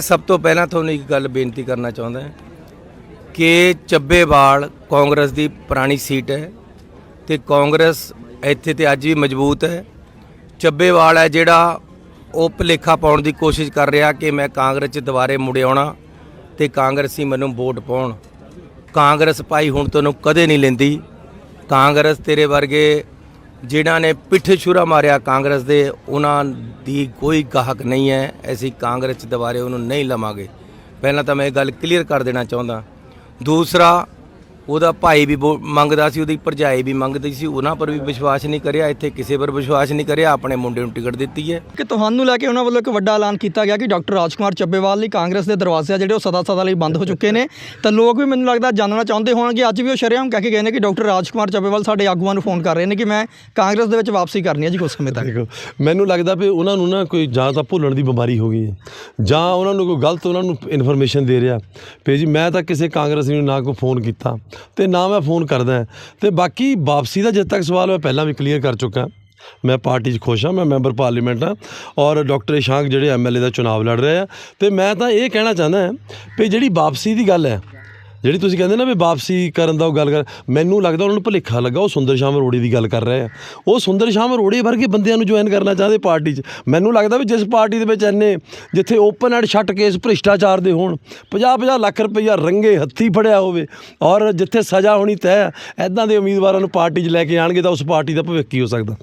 ਮੈਂ ਸਭ ਤੋਂ ਪਹਿਲਾਂ ਤੁਹਾਨੂੰ ਇੱਕ ਗੱਲ ਬੇਨਤੀ ਕਰਨਾ ਚਾਹੁੰਦਾ ਹਾਂ ਕਿ ਚੱਬੇਵਾਲ ਕਾਂਗਰਸ ਦੀ ਪੁਰਾਣੀ ਸੀਟ ਹੈ ਤੇ ਕਾਂਗਰਸ ਇੱਥੇ ਤੇ ਅੱਜ ਵੀ ਮਜ਼ਬੂਤ ਹੈ। ਚੱਬੇਵਾਲ ਹੈ ਜਿਹੜਾ ਉਹ ਭੁਲੇਖਾ ਪਾਉਣ ਦੀ ਕੋਸ਼ਿਸ਼ ਕਰ ਰਿਹਾ ਕਿ ਮੈਂ ਕਾਂਗਰਸ 'ਚ ਦੁਬਾਰੇ ਮੁੜ ਆਉਣਾ ਤੇ ਕਾਂਗਰਸੀ ਮੈਨੂੰ ਵੋਟ ਪਾਉਣ। ਕਾਂਗਰਸ ਭਾਈ ਹੁਣ ਤੈਨੂੰ ਕਦੇ ਨਹੀਂ ਲੈਂਦੀ। ਕਾਂਗਰਸ ਤੇਰੇ ਵਰਗੇ ਜਿਨ੍ਹਾਂ ਨੇ ਪਿੱਠ ਛੁਰਾ ਮਾਰਿਆ ਕਾਂਗਰਸ ਦੇ, ਉਹਨਾਂ ਦੀ ਕੋਈ ਗਾਹਕ ਨਹੀਂ ਹੈ। ਅਸੀਂ ਕਾਂਗਰਸ ਦੁਬਾਰੇ ਉਹਨੂੰ ਨਹੀਂ ਲਵਾਂਗੇ। ਪਹਿਲਾਂ ਤਾਂ ਮੈਂ ਇਹ ਗੱਲ ਕਲੀਅਰ ਕਰ ਦੇਣਾ ਚਾਹੁੰਦਾ। ਦੂਸਰਾ ਉਹਦਾ ਭਾਈ ਵੀ ਮੰਗਦਾ ਸੀ ਉਹਦੀ ਭਰਜਾਈ ਵੀ ਮੰਗਦੀ ਸੀ ਉਹਨਾਂ ਪਰ ਵੀ ਵਿਸ਼ਵਾਸ ਨਹੀਂ ਕਰਿਆ ਇੱਥੇ ਕਿਸੇ ਪਰ ਵਿਸ਼ਵਾਸ ਨਹੀਂ ਕਰਿਆ ਆਪਣੇ ਮੁੰਡੇ ਨੂੰ ਟਿਕਟ ਦਿੱਤੀ ਹੈ। ਕਿ ਤੁਹਾਨੂੰ ਲੈ ਕੇ ਉਹਨਾਂ ਵੱਲੋਂ ਇੱਕ ਵੱਡਾ ਐਲਾਨ ਕੀਤਾ ਗਿਆ ਕਿ ਡਾਕਟਰ ਰਾਜਕੁਮਾਰ ਚੱਬੇਵਾਲ ਲਈ ਕਾਂਗਰਸ ਦੇ ਦਰਵਾਜ਼ੇ ਆ ਜਿਹੜੇ ਉਹ ਸਦਾ ਸਦਾ ਲਈ ਬੰਦ ਹੋ ਚੁੱਕੇ ਨੇ। ਤਾਂ ਲੋਕ ਵੀ ਮੈਨੂੰ ਲੱਗਦਾ ਜਾਣਨਾ ਚਾਹੁੰਦੇ ਹੋਣਗੇ ਅੱਜ ਵੀ ਉਹ ਸ਼ਰੇਆਮ ਕਹਿ ਕੇ ਗਏ ਨੇ ਕਿ ਡਾਕਟਰ ਰਾਜਕੁਮਾਰ ਚੱਬੇਵਾਲ ਸਾਡੇ ਆਗੂਆਂ ਨੂੰ ਫੋਨ ਕਰ ਰਹੇ ਨੇ ਕਿ ਮੈਂ ਕਾਂਗਰਸ ਦੇ ਵਿੱਚ ਵਾਪਸੀ ਕਰਨੀ ਹੈ ਜੀ ਕੁਝ ਸਮੇਂ ਤੱਕ। ਦੇਖੋ ਮੈਨੂੰ ਲੱਗਦਾ ਵੀ ਉਹਨਾਂ ਨੂੰ ਨਾ ਕੋਈ ਜਾਂ ਤਾਂ ਭੁੱਲਣ ਦੀ ਬਿਮਾਰੀ ਹੋ ਗਈ ਹੈ ਜਾਂ ਉਹਨਾਂ ਨੂੰ ਕੋਈ ਗਲਤ ਉਹਨਾਂ ਨੂੰ ਇਨਫੋਰਮੇਸ਼ਨ ਦੇ ਰਿਹਾ। ਵੀ ਜੀ ਮੈਂ ਤਾਂ ਕਿਸੇ ਕਾਂਗਰਸੀ ਨੂੰ ਨਾ ਕੋਈ ਫੋਨ ਕੀਤਾ। ਤੇ ਨਾ ਮੈਂ ਫੋਨ ਕਰਦਾ ਤੇ ਬਾਕੀ ਵਾਪਸੀ ਦਾ ਜਦ ਤੱਕ ਸਵਾਲ ਮੈਂ ਪਹਿਲਾਂ ਵੀ ਕਲੀਅਰ ਕਰ ਚੁੱਕਾ। ਮੈਂ ਪਾਰਟੀ 'ਚ ਖੁਸ਼ ਹਾਂ, ਮੈਂ ਮੈਂਬਰ ਪਾਰਲੀਮੈਂਟ ਹਾਂ ਔਰ ਡਾਕਟਰ ਇਸ਼ਾਂਕ ਜਿਹੜੇ ਐਮਐਲਏ ਦਾ ਚੁਣਾਵ ਲੜ ਰਹੇ ਆ। ਤੇ ਮੈਂ ਤਾਂ ਇਹ ਕਹਿਣਾ ਚਾਹੁੰਦਾ ਹਾਂ ਵੀ ਜਿਹੜੀ ਵਾਪਸੀ ਦੀ ਗੱਲ ਹੈ ਜਿਹੜੀ ਤੁਸੀਂ ਕਹਿੰਦੇ ਨਾ ਵੀ ਵਾਪਸੀ ਕਰਨ ਦਾ ਉਹ ਗੱਲ ਕਰ, ਮੈਨੂੰ ਲੱਗਦਾ ਉਹਨਾਂ ਨੂੰ ਭੁਲੇਖਾ ਲੱਗਾ, ਉਹ ਸੁੰਦਰ ਸ਼ਾਮ ਅਰੋੜੀ ਦੀ ਗੱਲ ਕਰ ਰਹੇ ਆ। ਉਹ ਸੁੰਦਰ ਸ਼ਾਮ ਅਰੋੜੀ ਵਰਗੇ ਬੰਦਿਆਂ ਨੂੰ ਜੁਆਇਨ ਕਰਨਾ ਚਾਹਦੇ ਪਾਰਟੀ 'ਚ। ਮੈਨੂੰ ਲੱਗਦਾ ਵੀ ਜਿਸ ਪਾਰਟੀ ਦੇ ਵਿੱਚ ਐਨੇ ਜਿੱਥੇ ਓਪਨ ਐਂਡ ਸ਼ੱਟ ਕੇਸ ਭ੍ਰਿਸ਼ਟਾਚਾਰ ਦੇ ਹੋਣ 50-50 ਲੱਖ ਰੁਪਈਆ ਰੰਗੇ ਹੱਥੀ ਫੜਿਆ ਹੋਵੇ ਔਰ ਜਿੱਥੇ ਸਜ਼ਾ ਹੋਣੀ ਤੈਅ ਐਦਾਂ ਦੇ ਉਮੀਦਵਾਰਾਂ ਨੂੰ ਪਾਰਟੀ 'ਚ ਲੈ ਕੇ ਆਣਗੇ ਤਾਂ ਉਸ ਪਾਰਟੀ ਦਾ ਭਵਿੱਖ ਕੀ ਹੋ ਸਕਦਾ?